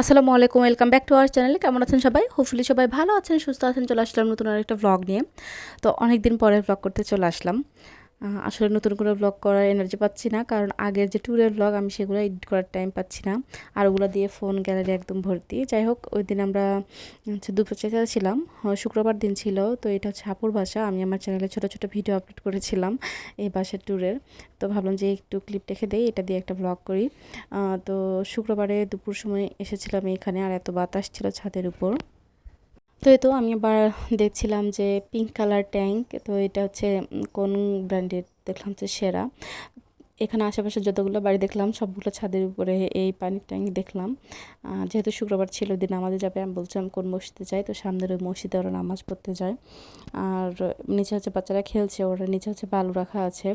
আসসালামু আলাইকুম welcome back to our channel কেমন আছেন সবাই? হোপফুলি সবাই ভালো আছেন, সুস্থ আছেন। চলে আসলাম নতুন আরেকটা ভ্লগ নিয়ে। তো অনেক দিন পরে ভ্লগ করতে চলে আসলাম। আসলে নতুন করে ব্লগ করার এনার্জি পাচ্ছি না, কারণ আগের যে ট্যুরের ব্লগ আমি সেগুলো এডিট করার টাইম পাচ্ছি না। আর ওগুলো দিয়ে ফোন গ্যালারি একদম ভর্তি। যাই হোক, ওই দিন আমরা হচ্ছে দুপুর চেঁচা ছিলাম। শুক্রবার দিন ছিল, তো এটা হচ্ছে হাপুর বাসা। আমি আমার চ্যানেলে ছোটো ছোটো ভিডিও আপলোড করেছিলাম এই বাসার ট্যুরের তো ভাবলাম যে একটু ক্লিপ রেখে দেই, এটা দিয়ে একটা ব্লগ করি। তো শুক্রবারে দুপুর সময় এসেছিলাম এখানে, আর এত বাতাস ছিল ছাদের উপর। তো এতো তো আমি আবার দেখছিলাম যে পিঙ্ক কালার ট্যাঙ্ক তো এটা হচ্ছে কোন ব্র্যান্ডের দেখলাম যে সেরা। এখানে আশেপাশে যতগুলো বাড়ি দেখলাম, সবগুলো ছাদের উপরে এই পানির ট্যাঙ্ক দেখলাম। যেহেতু শুক্রবার ছিল দিন নামাজে যাবে, আমি বলছিলাম কোন মসজিদে যাই, তো সামনের ওই মসজিদে ওরা নামাজ পড়তে যায়। আর নিচে হচ্ছে বাচ্চারা খেলছে, ওরা নিচে হচ্ছে বালু রাখা আছে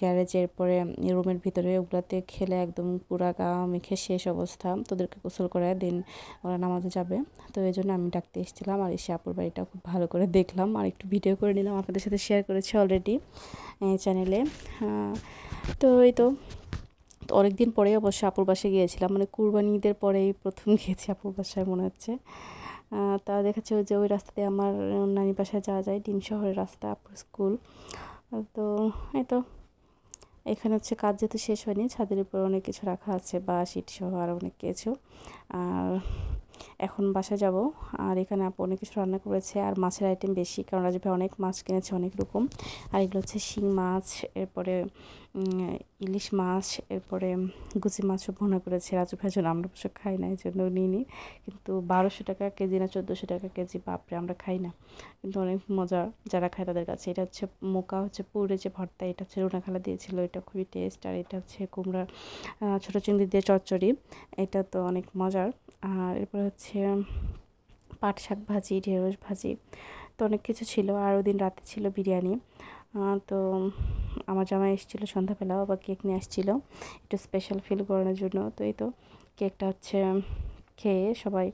গ্যারেজের পরে রুমের ভিতরে, ওগুলাতে খেলে একদম পুরা গা মেখে শেষ অবস্থা। তোদেরকে গোসল করে দিন ওরা নামাজে যাবে। তো এই জন্য আমি ডাকতে এসেছিলাম আর এসে আপুর বাড়িটা খুব ভালো করে দেখলাম। আর একটু ভিডিও করে নিলাম, আপনাদের সাথে শেয়ার করেছি অলরেডি চ্যানেলে তো তো। অনেক দিন পরে অবশ্য আপুর বাসায় গিয়েছিলাম। মানে কুরবানি ঈদের পরেই প্রথম গিয়েছি আপুর বাসায় মনে হচ্ছে। তা দেখাচ্ছে ওই যে ওই রাস্তাতে আমার নানি বাসায় যাওয়া যায়, ডিম শহরের রাস্তা, আপুর স্কুল। তো এই তো। এখানে হচ্ছে কাজ যেহেতু শেষ হয়নি, ছাদের উপর অনেক কিছু রাখা আছে, বা সিট সহ আর অনেক কিছু। আর এখন বাসায় যাব। আর এখানে আপু অনেক কিছু রান্না করেছে, আর মাছের আইটেম বেশি, কারণ রাজু ভাই অনেক মাছ কিনেছে অনেক রকম। আর এগুলো হচ্ছে শিং মাছ, এরপরে ইলিশ মাছ, এরপরে গুচি মাছও ভুনা করেছে। রাজু ভাইয়ের জন্য আমরা অবশ্য খাই না এই জন্য নিইনি কিন্তু বারোশো টাকা কেজি না চোদ্দোশো টাকা কেজি, বাপরে, আমরা খাই না। কিন্তু অনেক মজা যারা খায় তাদের কাছে। এটা হচ্ছে মোকা, হচ্ছে পুরে যে ভর্তা, এটা হচ্ছে রুনাখালা দিয়েছিল। এটা খুবই টেস্ট আর এটা হচ্ছে কুমড়া ছোটো চিংড়ি দিয়ে চচ্চড়ি। এটা তো অনেক মজার। আর এরপর হচ্ছে পাট শাক ভাজি, ঢেঁড়স ভাজি। তো অনেক কিছু ছিল। আর ওই দিন রাতে ছিল বিরিয়ানি। তো আমার জামাই এসেছিল সন্ধ্যাবেলা আবার কেক নিয়ে আসছিল। একটু স্পেশাল ফিল করানোর জন্য। তো এই তো কেকটা হচ্ছে খেয়ে সবাই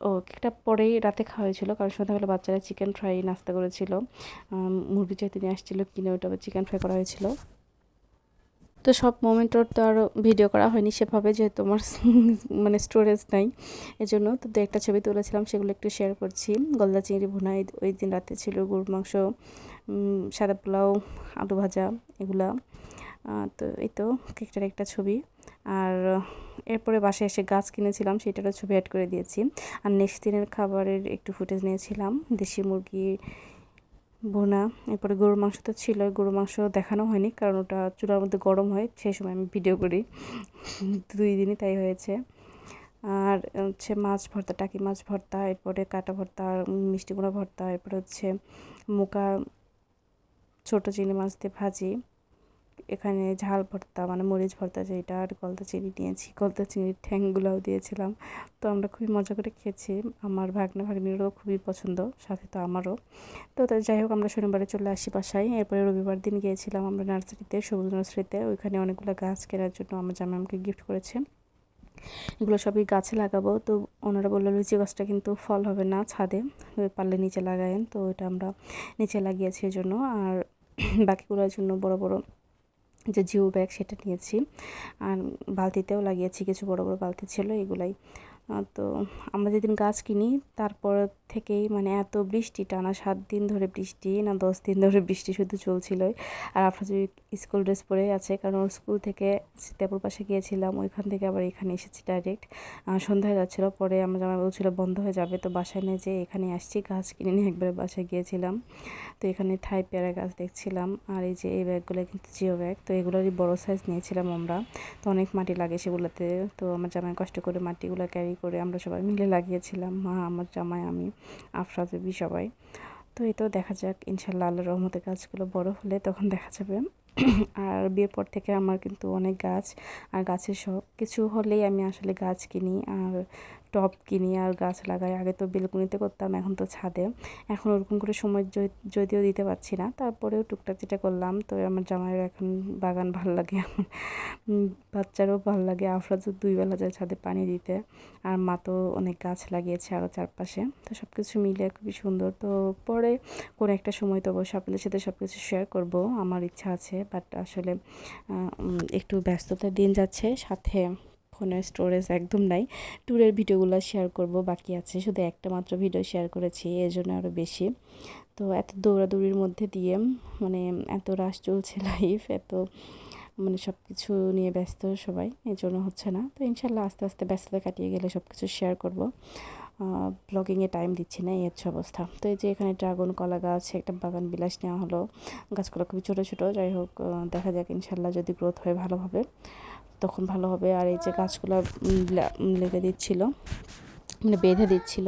ও কেকটা পরেই রাতে খাওয়া হয়েছিল কারণ সন্ধ্যাবেলা বাচ্চারা চিকেন ফ্রাই নাস্তা করেছিল। মুরগি চাইতে নিয়ে আসছিল, কিনে ওটা চিকেন ফ্রাই করা হয়েছিল। তো সব মোমেন্টর তো আর ভিডিও করা হয়নি সেভাবে, যেহেতু আমার মানে স্টোরেজ নাই, এজন্য তো দু একটা ছবি তুলেছিলাম, সেগুলো একটু শেয়ার করছি। গলদা চিংড়ি ভুনা ওই দিন রাতে ছিল গরুর মাংস সাদা পোলাও, আলু ভাজা, এগুলা। তো এই তো কেকটার একটা ছবি। আর এরপরে বাসায় এসে গাছ কিনেছিলাম, সেটারও ছবি অ্যাড করে দিয়েছি। আর নেক্সট দিনের খাবারের একটু ফুটেজ নিয়েছিলাম, দেশি মুরগি ভুনা, এরপরে গরুর মাংস তো ছিল গরুর মাংস দেখানো হয়নি কারণ ওটা চুলার মধ্যে গরম হয়, সেই সময় আমি ভিডিও করি। দুই দিনই তাই হয়েছে। আর হচ্ছে মাছ ভর্তা, টাকি মাছ ভর্তা, এরপরে কাটা ভর্তা, মিষ্টি কুমড়া ভর্তা, এরপরে হচ্ছে মুকা ছোটো চিংড়ি মাছ দিয়ে ভাজি। এখানে ঝাল ভর্তা মানে মরিচ ভর্তা যেটা আর গলদা চিংড়ি নিয়েছি। গলদা চিংড়ির ঠ্যাংগুলোও দিয়েছিলাম। তো আমরা খুবই মজা করে খেয়েছি। আমার ভাগ্না ভাগ্নিরও খুবই পছন্দ, সাথে তো আমারও। তো যাই হোক, আমরা শনিবারে চলে আসি বাসায়। এরপরে রবিবার দিন গিয়েছিলাম আমরা নার্সারিতে, সবুজ নার্সারিতে। ওইখানে অনেকগুলো গাছ কেনার জন্য আমার জামাই আমাকে গিফট করেছে। এগুলো সবই গাছে লাগাবো। তো ওনারা বলল, লিচি গাছটা কিন্তু ফল হবে না ছাদে। পারলে নিচে লাগায়েন। তো ওইটা আমরা নিচে লাগিয়েছি জন্য আর বাকিগুলোর জন্য বড় বড় যে জিও ব্যাগ সেটা নিয়েছি। আর বালতিতেও লাগিয়েছি কিছু বড় বড় বালতি ছিল এগুলাই। তো আমরা যেদিন গাছ কিনি, তারপর থেকেই মানে এত বৃষ্টি, টানা সাত দিন ধরে বৃষ্টি, না দশ দিন ধরে বৃষ্টি শুধু চলছিলই। আর আপনার যদি স্কুল ড্রেস পরে আছে, কারণ ওর স্কুল থেকে সীতাপুর পাশে গিয়েছিলাম, ওইখান থেকে আবার এখানে এসেছি ডাইরেক্ট সন্ধ্যা হয়ে যাচ্ছিল, পরে আমার জামাই বলছিল, বন্ধ হয়ে যাবে, তো বাসায় নিয়ে যে এখানে আসছি, গাছ কিনে নিয়ে একবারে বাসায় গিয়েছিলাম। তো এখানে থাই পেয়ারা গাছ দেখছিলাম, আর এই যে এই ব্যাগগুলো কিন্তু জিও ব্যাগ, তো এগুলোরই বড় সাইজ নিয়েছিলাম আমরা। তো অনেক মাটি লাগে সেগুলোতে, তো আমার জামাই কষ্ট করে মাটিগুলো ক্যারি করে আমরা সবাই মিলে লাগিয়েছিলাম, মা, আমার জামাই, আমি আফরা দেবী সবাই। তো এই তো দেখা যাক, ইনশাল্লাহ আল্লাহ রহমতে গাছগুলো বড় হলে তখন দেখা যাবে। আর বিয়ের পর থেকে আমার কিন্তু অনেক গাছ, আর গাছের সব কিছু হলেই আমি আসলে গাছ কিনি। আর টব কিনি আর গাছ লাগাই, আগে তো বেলকুনিতে করতাম, এখন তো ছাদে। এখন ওরকম করে সময় যদিও দিতে পারছি না, তারপরেও টুকটাক যেটা করলাম, তো আমার জামাইয়ের এখন বাগান ভালো লাগে, আমার বাচ্চারও ভালো লাগে আফরাজও দুই বেলা যায় ছাদে পানি দিতে, আর মা তো অনেক গাছ লাগিয়েছে আরও চারপাশে, তো সব কিছু মিলে খুবই সুন্দর। তো পরে কোনো একটা সময় তো অবশ্যই আপনাদের সাথে সব কিছু শেয়ার করব, আমার ইচ্ছা আছে বাট আসলে একটু ব্যস্ততার দিন যাচ্ছে, সাথে ফোনের স্টোরেজ একদম নাই। ট্যুরের ভিডিওগুলো শেয়ার করব, বাকি আছে। শুধু একটা মাত্র ভিডিও শেয়ার করেছি, এর জন্য আরও বেশি। তো এত দৌড়াদৌড়ির মধ্যে দিয়ে মানে এত রাশ চলছে লাইফ এত মানে সব কিছু নিয়ে ব্যস্ত সবাই এই জন্য হচ্ছে না। তো ইনশাল্লাহ আস্তে আস্তে ব্যস্ততা কাটিয়ে গেলে সব কিছু শেয়ার করব ব্লগিংয়ে টাইম দিচ্ছি না, এই হচ্ছে অবস্থা। তো এই যে এখানে ড্রাগন কলা গাছ, একটা বাগান বিলাস নেওয়া হলো। গাছগুলো খুবই ছোটো ছোটো, যাই হোক দেখা যাক ইনশাল্লাহ যদি গ্রোথ হয় ভালোভাবে। তখন ভালো হবে আর এই যে গাছগুলো লেগে দিচ্ছিল মানে বেঁধে দিচ্ছিল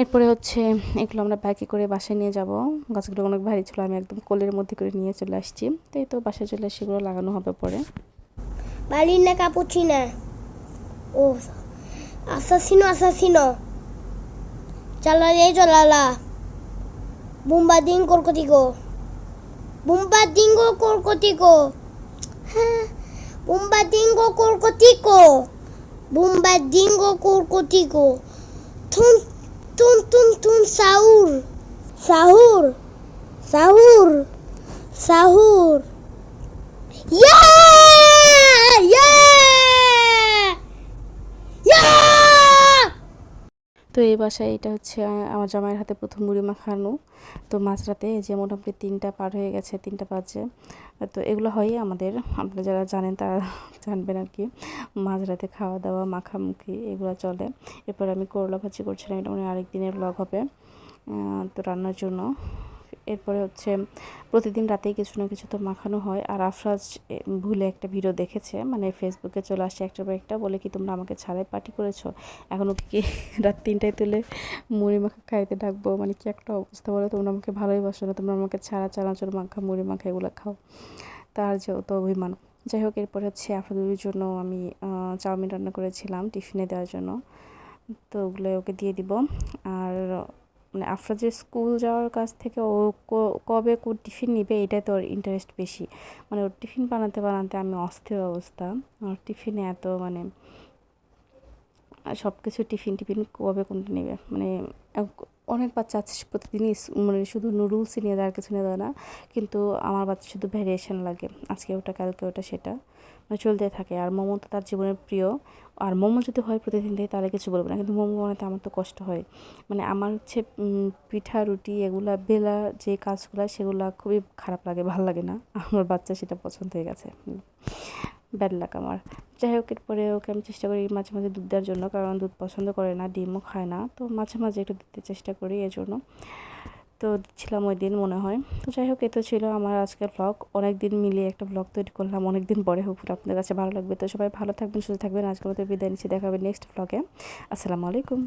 এরপরে হচ্ছে এগুলো আমরা ব্যাগে করে বাসায় নিয়ে যাব গাছগুলো অনেক ভারী ছিল আমি একদম কোলের মধ্যে করে নিয়ে চলে আসছি তাই তো বাসায় চলে সেগুলো লাগানো হবে পরে বালির না কাপুচি না ও Balina cappuccina. Oh, assassino, assassino. Cialale, cialala. Bombardingo, corcotico. Bombardingo, corcotico. Bombardingo, corcotico. Bombardingo, corcotico. Tun, tun, tun, tun, sahur. Sahur. Sahur. Sahur. Yeah! তো এই বাসায় এটা হচ্ছে আমার জামাইয়ের হাতে প্রথম মুড়ি মাখানো। তো মাঝরাতে যে মোটামুটি তিনটা পার হয়ে গেছে, তিনটা বাজে তো এগুলো হয় আমাদের, আপনারা যারা জানেন তারা জানবেন আর কি মাঝরাতে খাওয়া দাওয়া, মাখামুখি এগুলো চলে। এরপর আমি করলা ভাজি করছিলাম, এটা মানে আরেক দিনের ব্লগ হবে। তো রান্নার জন্য। এরপরে হচ্ছে প্রতিদিন রাতেই কিছু না কিছু তো মাখানো হয়। আর আফরাজ ভুলে একটা ভিডিও দেখেছে মানে ফেসবুকে চলে আসছে একটার পর একটা, বলে কি, তোমরা আমাকে ছাড়াই পার্টি করেছ? এখনও কি রাত তিনটায় তুলে মুড়ি মাখা খাইতে ডাকবো? মানে কি একটা অবস্থা বলে, তোমরা আমাকে ভালোই বাসো না, তোমরা আমাকে ছাড়া চানাচুর মাখা, মুড়ি মাখা, এগুলো খাও। তার যে তো অভিমান। যাই হোক, এরপরে হচ্ছে আফরাদের জন্য আমি চাউমিন রান্না করেছিলাম টিফিনে দেওয়ার জন্য। তো ওগুলো ওকে দিয়ে দিব। আর মানে আফরাজের স্কুল যাওয়ার কাছ থেকে ও কবে কো টিফিন নিবে এটাই তো ওর ইন্টারেস্ট বেশি। মানে ওর টিফিন বানাতে বানাতে আমি অস্থির অবস্থা। ওর টিফিনে এত মানে সব কিছু টিফিন টিফিন কবে কোনটা নেবে? মানে অনেক বাচ্চা আছে প্রতিদিনই মানে শুধু নুডলসই নিয়ে দেয় আর কিছু নিয়ে দেয় না। কিন্তু আমার বাচ্চা শুধু ভ্যারিয়েশন লাগে। আজকে ওটা, কালকে ওটা, সেটা। মানে চলতে থাকে। আর মোমো তো তার জীবনের প্রিয়। আর মোমো যদি হয় প্রতিদিন থেকে তাহলে কিছু বলব না। কিন্তু মোমো বানাতে আমার তো কষ্ট হয়। মানে আমার হচ্ছে পিঠা, রুটি, এগুলো, বেলা যে কাজগুলো, সেগুলো খুবই খারাপ লাগে, ভালো লাগে না। আমার বাচ্চা সেটা পছন্দ হয়ে গেছে। ব্যাড লাগ আমার। যাই হোক, এরপরে ওকে আমি চেষ্টা করি মাঝে মাঝে দুধ দেওয়ার জন্য, কারণ দুধ পছন্দ করে না, ডিমও খায় না। তো মাঝে মাঝে একটু দিতে চেষ্টা করি এই জন্য। তো দিচ্ছিলাম ওই দিন মনে হয়। তো যাই হোক, এ তো ছিল আমার আজকের ব্লগ অনেক দিন মিলিয়ে একটা ব্লগ তৈরি করলাম অনেক দিন পরে হোক আপনাদের কাছে ভালো লাগবে। তো সবাই ভালো থাকবেন, সুস্থ থাকবেন। আজকের মতো বিদায় নিচ্ছি, দেখা হবে নেক্সট ব্লগে আসসালামু আলাইকুম।